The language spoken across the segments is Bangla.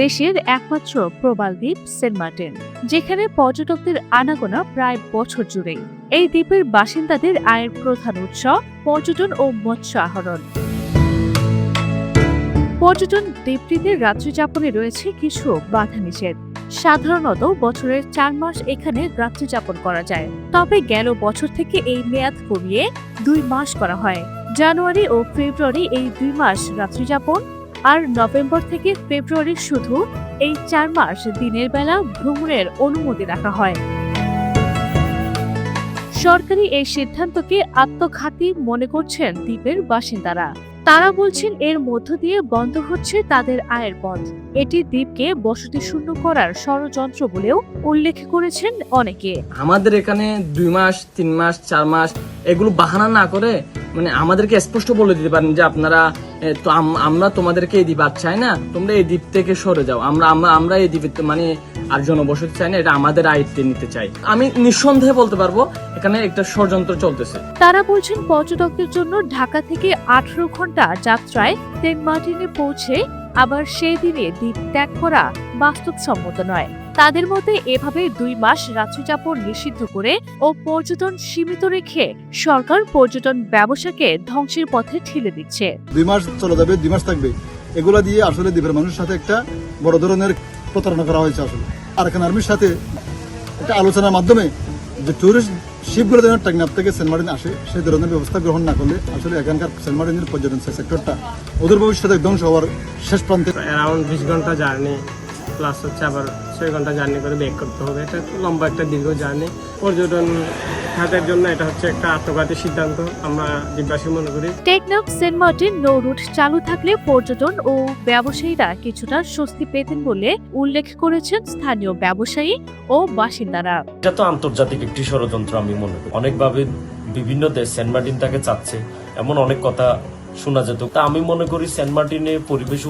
দেশের একমাত্র প্রবাল দ্বীপ সেন্ট মার্টিন, যেখানে পর্যটকদের আনাগোনা প্রায় বছর জুড়েই। এই দ্বীপের বাসিন্দাদের আয়ের প্রধান উৎস পর্যটন ও মৎস্য আহরণ। পর্যটন দ্বীপটিতে রাত্রিযাপনে রয়েছে কিছু বাধা নিষেধ। সাধারণত বছরের চার মাস এখানে রাত্রিযাপন করা যায়। তবে গেল বছর থেকে এই মেয়াদ কমিয়ে দুই মাস করা হয়। জানুয়ারি ও ফেব্রুয়ারি এই দুই মাস রাত্রিযাপন আর নভেম্বর থেকে ফেব্রুয়ারি শুধু এই চার মাস দিনের বেলা ভ্রমণের অনুমতি রাখা হয়। সরকারি এই সিদ্ধান্তকে আত্মঘাতী মনে করছেন দ্বীপের বাসিন্দারা। তারা বলছেন এর মধ্য দিয়ে বন্ধ হচ্ছে তাদের আয়ের পথ। এটি দ্বীপকে বসতি শূন্য করার ষড়যন্ত্র বলেও উল্লেখ করেছেন অনেকে। আমাদের এখানে দুই মাস, তিন মাস, চার মাস এগুলো বাহানা না করে মানে আমাদেরকে স্পষ্ট বলে দিতে পারেন যে আপনারা তো আম- আমরা তোমাদেরকে এই দ্বীপ আর চাই না? তোমরা এই দ্বীপ থেকে সরে যাও। আমরা আমরা আমরা এই দ্বীপে মানে আর জনবসতি চাই না, এটা আমাদের আয়ত্তে নিতে চাই। আমি নিঃসন্দেহে বলতে পারব, এখানে একটা ষড়যন্ত্র চলতেছে। তারা বলছেন পর্যটকদের জন্য ঢাকা থেকে আঠারো ঘণ্টা যাত্রায় সেন্ট মার্টিনে পৌঁছে আবার সেই দিনে দ্বীপ ত্যাগ করা বাস্তবসম্মত নয়। তাদের মতে এভাবে দুই মাস রাত্রিযাপন নিষিদ্ধ করে ও পর্যটন সীমিত রেখে সরকার পর্যটন ব্যবসাকে ধ্বংসের পথে ঠেলে দিচ্ছে। দুই মাস চলে যাবে দুই মাস থাকবে। এগুলা দিয়ে আসলে দ্বীপের মানুষের সাথে একটা বড় ধরনের প্রতারণা করা হয়েছে আসলে। আর এখানে আর্মির সাথে একটা আলোচনার মাধ্যমে যে ট্যুরিস্ট শিপগুলো যেন টেকনাফ থেকে সেন্ট মার্টিন আসে সেই ধরনের ব্যবস্থা গ্রহণ না করলে আসলে এখানকার সেন্ট মার্টিনের পর্যটন সেক্টরটা ওদের ভবিষ্যতে ধ্বংস হওয়ার শেষ প্রান্তে অ্যারাউন্ড বিশ ঘণ্টা জার্নি প্লাস হচ্ছে আবার ছয় ঘণ্টা জার্নি করে ব্যাক করতে হবে। এটা একটু লম্বা একটা দীর্ঘ জার্নি। পর্যটন খাতের জন্য এটা হচ্ছে একটা আত্মঘাতী সিদ্ধান্ত। আমরা দ্বীপবাসী মনে করি। টেকনাফ সেন্ট মার্টিন নৌ রুট চালু থাকলে পর্যটন ও ব্যবসায়ীরা কিছুটা স্বস্তি পেতেন বলে উল্লেখ করেছেন স্থানীয় ব্যবসায়ী ও বাসিন্দারা। এটা তো আন্তর্জাতিক একটি ষড়যন্ত্র আমি মনে করি। অনেকভাবে বিভিন্ন দেশ সেন্ট মার্টিন তাকে চাচ্ছে। এমন অনেক কথা শোনা যেত। তা আমি মনে করি সেন্ট মার্টিনে পরিবেশ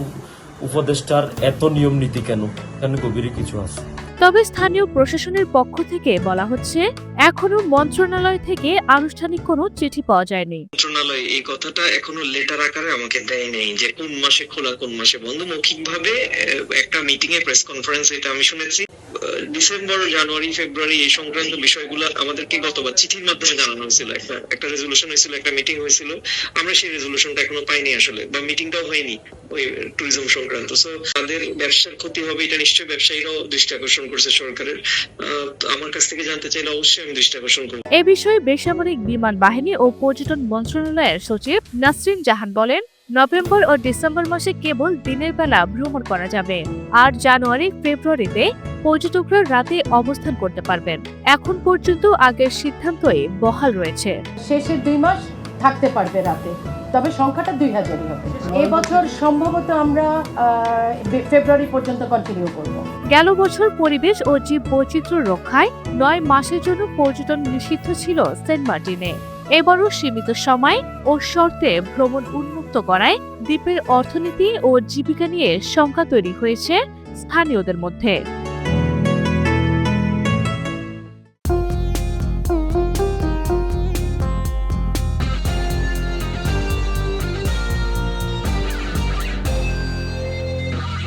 উপদেষ্টার এত নিয়ম নীতি কেন? এখানে গভীরে কিছু আছে? তবে স্থানীয় প্রশাসনের পক্ষ থেকে বলা হচ্ছে এখনও মন্ত্রণালয় থেকে আনুষ্ঠানিক কোনো চিঠি পাওয়া যায়নি। মন্ত্রণালয় এই কথাটা এখনও লেটার আকারে আমাকে দেয় নেই যে কোন মাসে খোলা কোন মাসে বন্ধ। মৌখিক ভাবে একটা মিটিং এ প্রেস কনফারেন্স এটা আমি শুনেছি। ডিসেম্বর, জানুয়ারি, ফেব্রুয়ারি এই সংক্রান্ত বিষয়গুলো আমাদেরকে গতবার চিঠির মাধ্যমে জানানো হয়েছিল। একটা একটা রেজলিউশন হয়েছিল, একটা মিটিং হয়েছিল। আমরা সেই রেজলিউশনটা এখনও পাইনি আসলে, বা মিটিংটাও হয়নি ওই ট্যুরিজম সংক্রান্ত। সো তাদের ব্যবসার ক্ষতি হবে, এটা নিশ্চয়ই ব্যবসায়ীরাও দৃষ্টি আকর্ষণ করছে সরকারের। তো আমার কাছ থেকে জানতে চাইলে অবশ্যই আমি দৃষ্টি আকর্ষণ করব। এ বিষয়ে বেসামরিক বিমান বাহিনী ও পর্যটন মন্ত্রণালয়ের সচিব নাসরিন জাহান বলেন নভেম্বর ও ডিসেম্বর মাসে কেবল দিনের বেলা ভ্রমণ করা যাবে। আর জানুয়ারি ফেব্রুয়ারিতে পর্যটকরা রাতে অবস্থান করতে পারবেন। এখন পর্যন্ত আগের সিদ্ধান্তই বহাল রয়েছে। শেষের দুই মাস থাকতে পারবে রাতে। তবে সংখ্যাটা দুই হাজারই হবে। এবছর সম্ভবত আমরা ফেব্রুয়ারি পর্যন্ত কন্টিনিউ করব। গেল বছর পরিবেশ ও জীব বৈচিত্র্য রক্ষায় নয় মাসের জন্য পর্যটন নিষিদ্ধ ছিল সেন্ট মার্টিনে। এবারও সীমিত সময় ও শর্তে ভ্রমণ উন্মুক্ত করায় দ্বীপের অর্থনীতি ও জীবিকা নিয়ে শঙ্কা তৈরি হয়েছে স্থানীয়দের মধ্যে।